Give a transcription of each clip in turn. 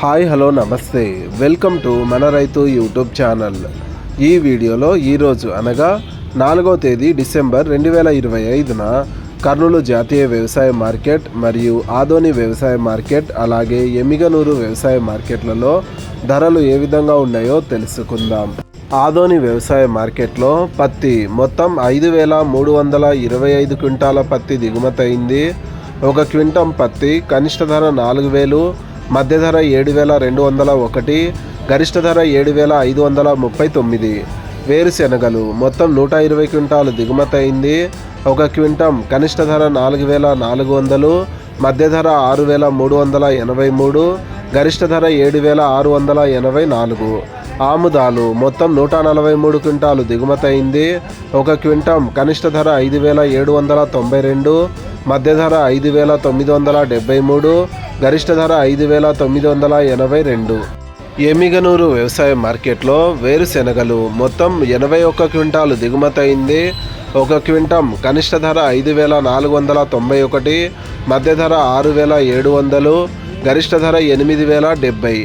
Hi hello నమస్తే. Welcome to మన రైతు యూట్యూబ్ ఛానల్. ఈ వీడియోలో ఈరోజు అనగా నాలుగో తేదీ డిసెంబర్ రెండు వేల ఇరవై ఐదున కర్నూలు జాతీయ వ్యవసాయ మార్కెట్ మరియు ఆదోని వ్యవసాయ మార్కెట్ అలాగే ఎమిగనూరు వ్యవసాయ మార్కెట్లలో ధరలు ఏ విధంగా ఉన్నాయో తెలుసుకుందాం. ఆదోని వ్యవసాయ మార్కెట్లో పత్తి మొత్తం ఐదు వేల మూడు వందల ఇరవై ఐదు క్వింటాల పత్తి దిగుమతి అయింది ఒక క్వింటం పత్తి కనిష్ట ధర నాలుగు వేలు మధ్య ధర ఏడు వేల రెండు వందల ఒకటి గరిష్ట ధర ఏడు వేల ఐదు వందల ముప్పై తొమ్మిది. వేరుశెనగలు మొత్తం నూట ఇరవై క్వింటాలు దిగుమతి అయింది. ఒక క్వింటం కనిష్ట ధర నాలుగు వేల నాలుగు వందలు మధ్య ధర ఆరు వేల మూడు వందల ఎనభై మూడు గరిష్ట ధర ఏడు వేల ఆరు వందల ఎనభై నాలుగు. ఆముదాలు మొత్తం నూట నలభై మూడు క్వింటాలు దిగుమతి అయింది. ఒక క్వింటం కనిష్ట ధర ఐదు వేల ఏడు వందల తొంభై రెండు మధ్య ధర ఐదు వేల తొమ్మిది వందల డెబ్బై మూడు గరిష్ట ధర ఐదు వేల తొమ్మిది వందల ఎనభై రెండు. ఎమిగనూరు వ్యవసాయ మార్కెట్లో వేరుశెనగలు మొత్తం ఎనభై ఒక్క క్వింటాలు దిగుమతయింది ఒక క్వింటం కనిష్ట ధర ఐదు వేల నాలుగు వందల తొంభై ఒకటి మధ్య ధర ఆరు వేల ఏడు వందలు గరిష్ట ధర ఎనిమిది వేల డెబ్బై.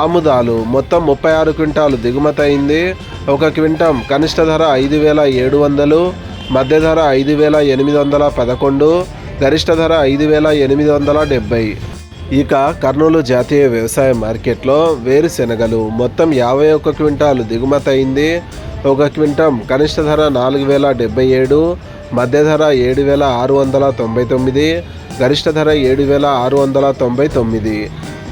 ఆముదాలు మొత్తం ముప్పై ఆరు క్వింటాలు దిగుమతయింది ఒక క్వింటం కనిష్ట ధర ఐదు వేల ఏడు వందలు మధ్య ధర ఐదు వేల ఎనిమిది వందల పదకొండు గరిష్ట ధర ఐదు వేల ఎనిమిది వందల డెబ్బై. ఇక కర్నూలు జాతీయ వ్యవసాయ మార్కెట్లో వేరుశెనగలు మొత్తం యాభై ఒక్క క్వింటాలు దిగుమతి అయింది ఒక క్వింటం కనిష్ట ధర నాలుగు వేల డెబ్బై ఏడు మధ్య ధర ఏడు వేల ఆరు వందల తొంభై తొమ్మిది గరిష్ట ధర ఏడు వేల ఆరు వందల తొంభై తొమ్మిది.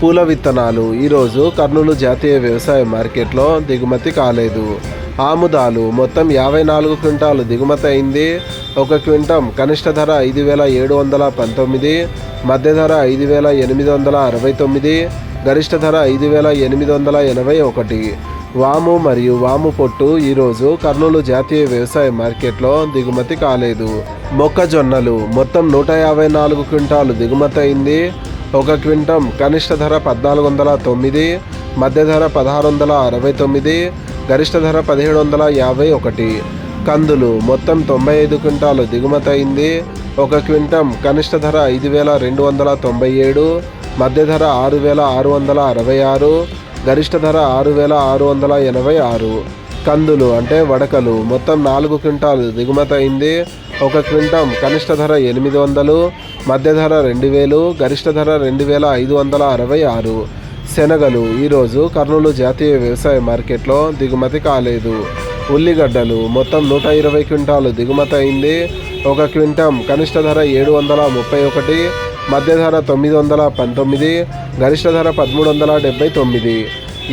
పూల విత్తనాలు ఈరోజు కర్నూలు జాతీయ వ్యవసాయ మార్కెట్లో దిగుమతి కాలేదు. ఆముదాలు మొత్తం యాభై నాలుగు క్వింటాలు దిగుమతి అయింది. ఒక క్వింటం కనిష్ట ధర ఐదు వేల ఏడు వందల పంతొమ్మిది మధ్య ధర ఐదు వేల ఎనిమిది వందల అరవై తొమ్మిది గరిష్ట ధర ఐదు వేల ఎనిమిది వందల ఎనభై ఒకటి. వాము మరియు వాము పొట్టు ఈరోజు కర్నూలు జాతీయ వ్యవసాయ మార్కెట్లో దిగుమతి కాలేదు. మొక్కజొన్నలు మొత్తం నూట యాభై నాలుగు క్వింటాలు దిగుమతి అయింది. ఒక క్వింటం కనిష్ట ధర పద్నాలుగు వందల తొమ్మిది మధ్య ధర పదహారు వందల అరవై తొమ్మిది గరిష్ట ధర పదిహేడు వందల యాభై ఒకటి. కందులు మొత్తం తొంభై ఐదు క్వింటాలు దిగుమతి అయింది. ఒక క్వింటం కనిష్ట ధర ఐదు వేల రెండు వందల తొంభై ఏడు. మధ్య ధర ఆరు వేల ఆరు వందల అరవై ఆరు. గరిష్ట ధర ఆరు వేల ఆరు వందల ఎనభై ఆరు. కందులు అంటే వడకలు మొత్తం నాలుగు క్వింటాలు దిగుమతి అయింది. ఒక క్వింటం కనిష్ట ధర ఎనిమిది వందలు. మధ్య ధర రెండు వేలు. గరిష్ట ధర రెండు వేల ఐదు వందల అరవై ఆరు. శనగలు ఈరోజు కర్నూలు జాతీయ వ్యవసాయ మార్కెట్లో దిగుమతి కాలేదు. ఉల్లిగడ్డలు మొత్తం నూట ఇరవై క్వింటాలు దిగుమతి అయింది. ఒక క్వింటం కనిష్ట ధర ఏడు వందల ముప్పై ఒకటి మధ్య ధర తొమ్మిది వందల పంతొమ్మిది గరిష్ట ధర పదమూడు వందల డెబ్బై తొమ్మిది.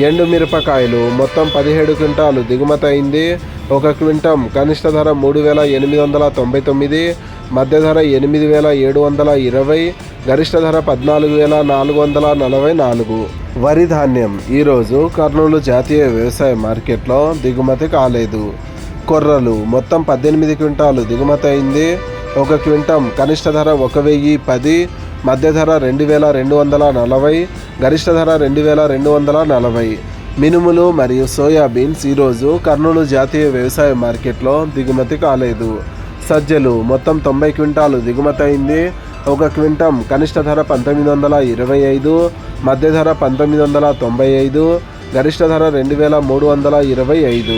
ఎండు మిరపకాయలు మొత్తం పదిహేడు క్వింటాలు దిగుమతి అయింది. ఒక క్వింటం కనిష్ట ధర మూడు వేల ఎనిమిది వందల తొంభై తొమ్మిది మధ్య ధర ఎనిమిది వేల ఏడు వందల ఇరవై గరిష్ట ధర పద్నాలుగు వేల నాలుగు వందల నలభై నాలుగు. వరి ధాన్యం. ఈరోజు కర్నూలు జాతీయ వ్యవసాయ మార్కెట్లో దిగుమతి కాలేదు. కొర్రలు. మొత్తం పద్దెనిమిది క్వింటాలు దిగుమతి అయింది. ఒక క్వింటం కనిష్ట ధర ఒక వెయ్యి పది మధ్య ధర రెండు వేల రెండు వందల నలభై గరిష్ట ధర రెండు వేల రెండు వందల నలభై. మినుములు మరియు సోయాబీన్స్ ఈరోజు కర్నూలు జాతీయ వ్యవసాయ మార్కెట్లో దిగుమతి కాలేదు. సజ్జలు. మొత్తం తొంభై క్వింటాలు దిగుమతి అయింది ఒక క్వింటం కనిష్ట ధర పంతొమ్మిది వందల ఇరవై ఐదు మధ్య ధర పంతొమ్మిది వందల తొంభై ఐదు గరిష్ట ధర రెండు వేల మూడు వందల ఇరవై ఐదు.